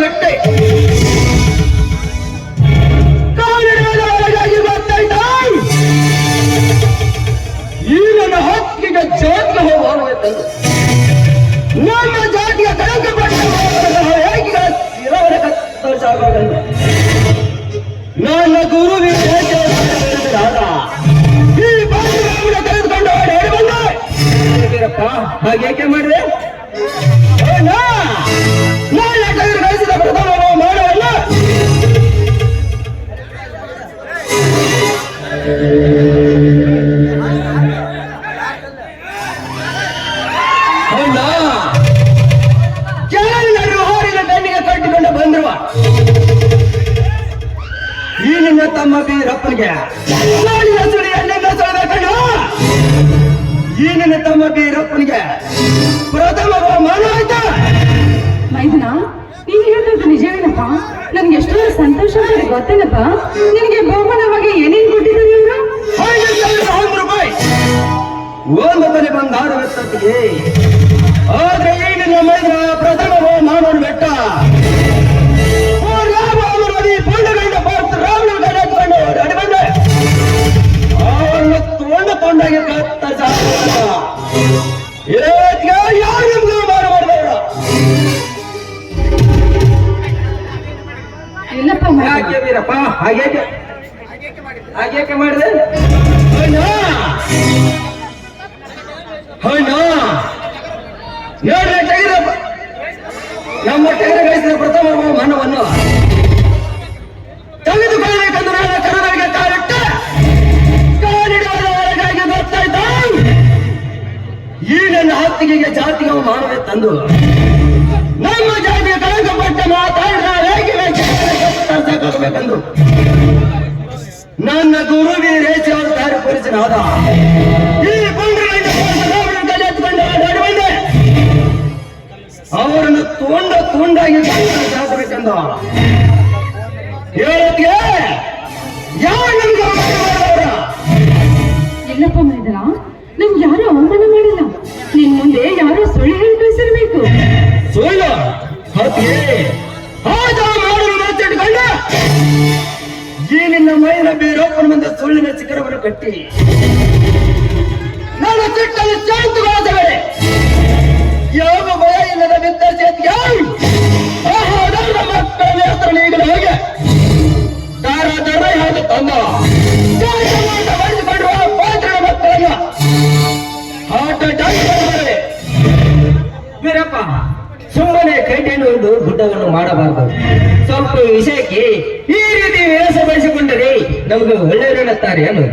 ಬರ್ತಾಯ್ತಾ? ಈ ನನ್ನ ಹಕ್ಕಿಗೆ ಹೋಗುವ ತಂದು ನಮ್ಮ ಜಾತಿಯ ಕಳಂಕ ಹೇಗಿಗಳ ನಾ ಕತ್ತರಿಸಾಗಬೇಕಂದು ನನ್ನ ಗುರುವಿನ ಈ ಬಾಗಿಲನ್ನು ತೆಗೆದುಕೊಂಡು ಹಾಗೇಕೆ ಮಾಡಿದೆ? ಹಾರಿನ ಬೆನ್ನಿಗೆ ಕಟ್ಟಿಕೊಂಡು ಬಂದಿರುವ ಈ ನಿನ್ನ ತಮ್ಮ ಬೀರಪ್ಪನಿಗೆ. ಈ ನಿನ್ನ ತಮ್ಮ ಬೀರಪ್ಪನಿಗೆ ಪ್ರಥಮ ಬಹುಮಾನ ಆಯ್ತಾ? ಮೈದನ ನೀನ್ ಹೇಳ್ತಿದ್ದು ನಿಜವೇನಪ್ಪ ನನ್ಗೆ ಎಷ್ಟೋ ಸಂತೋಷ ಗೊತ್ತೇನಪ್ಪ? ನಿನಗೆ ಬಹುಮಾನವಾಗಿ ಏನೇನ್ ಕೊಟ್ಟಿದ್ದಾರೆ ಇವರು? ಒಂದು ರೂಪಾಯಿ. ಒಂದು ತಲೆ ಬಂಗಾರ ಆದ್ರೆ ಈ ನಿನ್ನ ಮೈದ ಪ್ರಥಮ ಮಾಡೋಣ ಬೆಟ್ಟ. ಓ ರಾಮ ಅವರು ಅದಿ ಪುಂಡಗಂಡ ಪಾರ್ಥ ರಾಮನ ಕಡೆ ಎತ್ಕೊಂಡು ಓಡಾಡಿ ಬಂದೆ. ಅವರನ್ನು ತೊಂಡ ತೊಂಡಾಗಿ ಯಾರು ನಿಮ್ಗೆ ಮಾರು ಮಾಡಿದವರು? ಇಲ್ಲಪ್ಪ ಮೈದನ ಯಾಕೆ ವೀರಪ್ಪ? ಹಾಗೇಕೆ? ಹಾಗೇಕೆ ಮಾಡಿದೆ? ಅಣ್ಣ ಅಣ್ಣ ನೋಡ್ರಿ ತೆಗೆದ ನಮ್ಮ ತೆಗೆದು ಗಳಿಸಿದ ಪ್ರಥಮ ಬಹುಮಾನವನ್ನು ತೆಗೆದುಕೊಳ್ಳಬೇಕೆಂದು ನಾನು ಕರುಗಳಿಗೆ ಕಾಲಿಟ್ಟ ಕಾಲಿಡುವ ಬರ್ತಾ ಇದ್ದ ಈ ನನ್ನ ಹತ್ತಿಗೆ ಜಾತಿಗೆ ಮಾನವೇ ತಂದು ನಮ್ಮ ಜಾತಿಗೆ ಕಳಂಕಪಟ್ಟ ಮಾತಾಡಿದ ಹೇಗೆ ಬೇಕೆಂದು ನನ್ನ ಗುರುವಿನ ರೇಚಿ ಅವರು ದಾರಿ ಪರಿಚಯನಾದ ಈ ಅವರನ್ನು ತುಂಡ ತುಂಡಾಗಿ ಜಾಸಬೇಕೆಂದ ಹೇಳಕ್ಕೆ? ಇಲ್ಲಪ್ಪ ಮೈದನ ನಮ್ಗೆ ಯಾರು ಅವಮಾನ ಮಾಡಿಲ್ಲ. ನಿನ್ ಮುಂದೆ ಯಾರು ಸುಳ್ಳು ಹೇಳಿ ಕಳಿಸಿರ್ಬೇಕು. ಸುಳ್ಳು? ಮಾತಾಡಿಕೊಂಡ ಈ ನಿನ್ನ ಮೈನ ಬೇರೊಬ್ಬನ ಮುಂದೆ ಸುಳ್ಳಿನ ಶಿಖರವನ್ನು ಕಟ್ಟಿ. ನನ್ನ ಸಿಟ್ಟಲ್ಲಿ ಶಾಂತಗೊಳಿಸಬೇಡಿ ಯಾವ ಭಯ ಇಲ್ಲದ ವೀರಪ್ಪ ಸುಮ್ಮನೆ ಕೈಟೆನ್ನುವುದು ಗುಡ್ಡವನ್ನು ಮಾಡಬಾರದು. ಸ್ವಲ್ಪ ವಿಷಯಕ್ಕೆ ಈ ರೀತಿ ವಿಳಾಸ ಬಳಸಿಕೊಂಡರೆ ನಮಗೆ ಒಳ್ಳೆಯವರೆನ್ನುತ್ತಾರೆ ಅನ್ನು